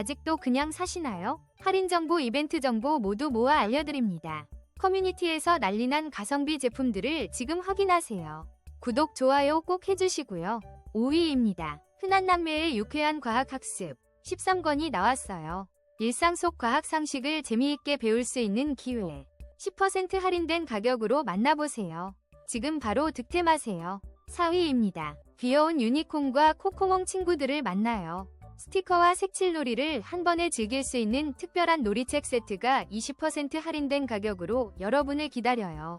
아직도 그냥 사시나요? 할인 정보, 이벤트 정보 모두 모아 알려드립니다. 커뮤니티에서 난리난 가성비 제품들을 지금 확인하세요. 구독, 좋아요 꼭 해주시고요. 5위입니다. 흔한 남매의 유쾌한 과학학습 13권이 나왔어요. 일상 속 과학 상식을 재미있게 배울 수 있는 기회. 10% 할인된 가격으로 만나보세요. 지금 바로 득템하세요. 4위입니다. 귀여운 유니콘과 코코몽 친구들을 만나요. 스티커와 색칠놀이를 한 번에 즐길 수 있는 특별한 놀이책 세트가 20% 할인된 가격으로 여러분을 기다려요.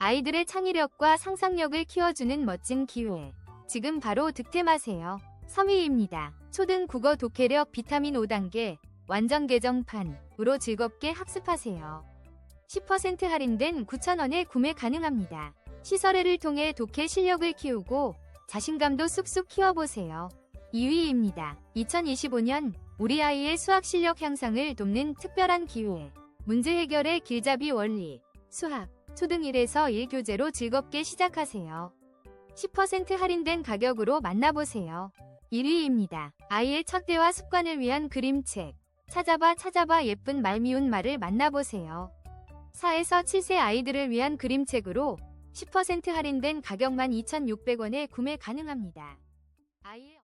아이들의 창의력과 상상력을 키워주는 멋진 기회. 지금 바로 득템하세요. 3위입니다. 초등 국어 독해력 비타민 5단계 완전 개정판으로 즐겁게 학습하세요. 10% 할인된 9,000원에 구매 가능합니다. 시설회를 통해 독해 실력을 키우고 자신감도 쑥쑥 키워보세요. 2위입니다. 2025년 우리 아이의 수학 실력 향상을 돕는 특별한 기회. 문제 해결의 길잡이 원리. 수학. 초등 1에서 1교재로 즐겁게 시작하세요. 10% 할인된 가격으로 만나보세요. 1위입니다. 아이의 척대와 습관을 위한 그림책. 찾아봐 찾아봐 예쁜 말미운 말을 만나보세요. 4에서 7세 아이들을 위한 그림책으로 10% 할인된 가격만 2,600원에 구매 가능합니다. 아이의